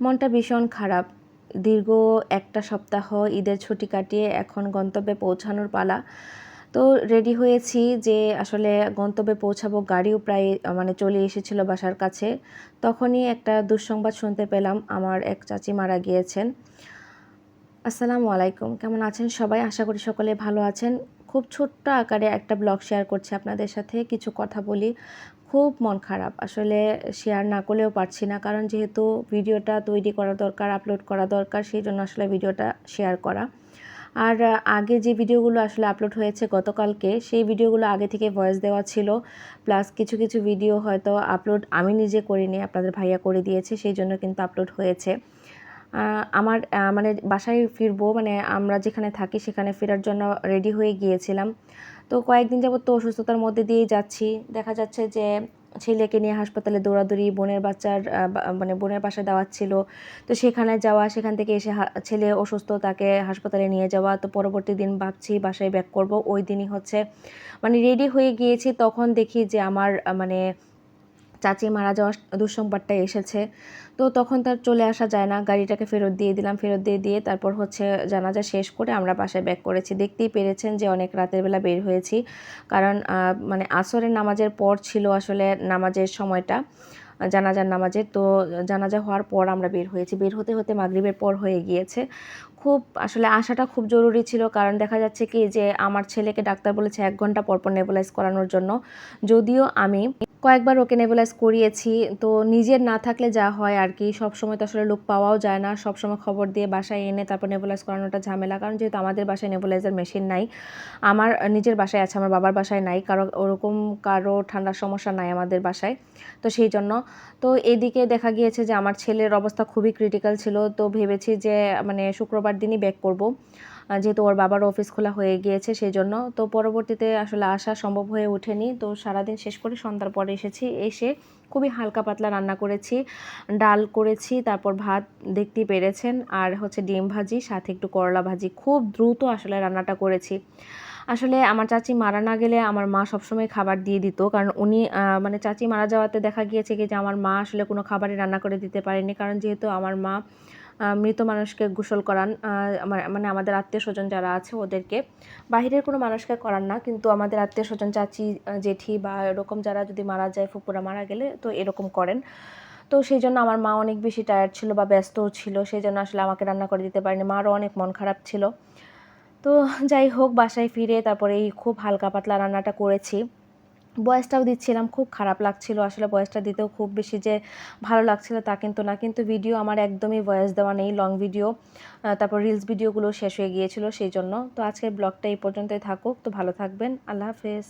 মনটা ভীষণ খারাপ। দীর্ঘ একটা সপ্তাহ ঈদের ছুটি কাটিয়ে এখন গন্তব্যে পৌঁছানোর পালা। তো রেডি হয়েছি যে আসলে গন্তব্যে পৌঁছাবো। গাড়িও প্রায় মানে চলে এসেছিল বাসার কাছে। তখনই একটা দুঃসংবাদ শুনতে পেলাম। আমার এক চাচি মারা গিয়েছেন। আসসালামু আলাইকুম। কেমন আছেন সবাই? আশা করি সকলে ভালো আছেন। খুব ছোট্ট আকারে একটা ব্লগ শেয়ার করছি আপনাদের সাথে, কিছু কথা বলি। খুব মন খারাপ, আসলে শেয়ার না করলেও পারছি না, কারণ যেহেতু ভিডিওটা তৈরি করা দরকার, আপলোড করা দরকার, সেই জন্য আসলে ভিডিওটা শেয়ার করা। আর আগে যে ভিডিওগুলো আসলে আপলোড হয়েছে গতকালকে, সেই ভিডিওগুলো আগে থেকে ভয়েস দেওয়া ছিল, প্লাস কিছু কিছু ভিডিও হয়তো আপলোড আমি নিজে করিনি, আপনাদের ভাইয়া করে দিয়েছে, সেই জন্য কিন্তু আপলোড হয়েছে। আমার মানে বাসায় ফিরবো মানে আমরা যেখানে থাকি সেখানে ফেরার জন্য রেডি হয়ে গিয়েছিলাম। তো কয়েকদিন যাবত তো অসুস্থতার মধ্যে দিয়েই যাচ্ছি। দেখা যাচ্ছে যে ছেলেকে নিয়ে হাসপাতালে দৌড়াদৌড়ি, বোনের বাচ্চার মানে বোনের বাসায় দাওয়াত ছিল। তো সেখানে যাওয়া, সেখান থেকে এসে ছেলে অসুস্থ, তাকে হাসপাতালে নিয়ে যাওয়া। তো পরবর্তী দিন ভাবছি বাসায় ব্যাক করব। ওই দিনই হচ্ছে মানে রেডি হয়ে গিয়েছি। তখন দেখি যে আমার মানে চাচি মারা যাওয়ার দুঃসংবাদটা এসেছে। তো তখন তার চলে আসা যায় না। গাড়িটাকে ফেরত দিয়ে দিলাম, ফেরত দিয়ে দিয়ে তারপর হচ্ছে জানাজা শেষ করে আমরা বাসায় ব্যাক করেছি। দেখতেই পেরেছেন যে অনেক রাতের বেলা বের হয়েছি। কারণ মানে আসরের নামাজের পর ছিল আসলে নামাজের সময়টা, জানাজার নামাজে তো জানাজা হওয়ার পর আমরা বের হয়েছি। বের হতে হতে মাগরীবের পর হয়ে গিয়েছে। খুব আসলে আসাটা খুব জরুরি ছিল। কারণ দেখা যাচ্ছে কি যে আমার ছেলেকে ডাক্তার বলেছে এক ঘণ্টা পরপর নেবুলাইজ করানোর জন্য। যদিও আমি কয়েকবার ওকে নেবুলাইজ করিয়েছি, তো নিজের না থাকলে যা হয় আর কি। সব সময় তো আসলে লোক পাওয়াও যায় না, সব সময় খবর দিয়ে বাসায় এনে তারপর নেবুলাইজ করানোটা ঝামেলা, কারণ যেহেতু আমাদের বাসায় নেবুলাইজার মেশিন নাই, আমার নিজের বাসায় আছে, আমার বাবার বাসায় নাই, কারও ওরকম কারও ঠান্ডার সমস্যা নাই আমাদের বাসায়, তো সেই জন্য। তো এদিকে দেখা গিয়েছে যে আমার ছেলের অবস্থা খুবই ক্রিটিক্যাল ছিল, তো ভেবেছি যে মানে শুক্রবার দিনই ব্যাক করব। যেহেতু ওর বাবার অফিস খোলা হয়ে গিয়েছে সেই জন্য তো পরবর্তীতে আসলে আসা সম্ভব হয়ে ওঠেনি। তো সারাদিন শেষ করে সন্ধ্যার পরে এসেছি, এসে খুবই হালকা পাতলা রান্না করেছি, ডাল করেছি, তারপর ভাত দেখতেই পেরেছেন, আর হচ্ছে ডিম ভাজি, সাথে একটু করলা ভাজি। খুব দ্রুত আসলে রান্নাটা করেছি। আসলে আমার চাচি মারা না গেলে আমার মা সবসময় খাবার দিয়ে দিত, কারণ উনি মানে চাচি মারা যাওয়াতে দেখা গিয়েছে কি যে আমার মা আসলে কোনো খাবারই রান্না করে দিতে পারেনি, কারণ যেহেতু আমার মা মৃত মানুষকে গোসল করান মানে আমাদের আত্মীয় স্বজন যারা আছে ওদেরকে। বাহিরের কোনো মানুষকে করান না, কিন্তু আমাদের আত্মীয় স্বজন, চাচি জেঠি বা এরকম যারা যদি মারা যায় ফুপুরা মারা গেলে তো এরকম করেন। তো সেই জন্য আমার মা অনেক বেশি টায়ার্ড ছিল বা ব্যস্তও ছিল, সেই জন্য আসলে আমাকে রান্না করে দিতে পারেনি। মারও অনেক মন খারাপ ছিল। তো যাই হোক, বাসায় ফিরে তারপরে এই খুব হালকা পাতলা রান্নাটা করেছি। বয়সটাও দিচ্ছিলাম, খুব খারাপ লাগছিল। আসলে বয়সটা দিতেও খুব বেশি যে ভালো লাগছিল তা কিন্তু না। কিন্তু ভিডিও আমার একদমই ভয়েস দেওয়া নেই লং ভিডিও তারপর রিলস ভিডিওগুলো শেষ হয়ে গিয়েছিল সেই জন্য। তো আজকের ব্লগটা এই পর্যন্তই থাকুক। তো ভালো থাকবেন। আল্লাহ হাফেজ।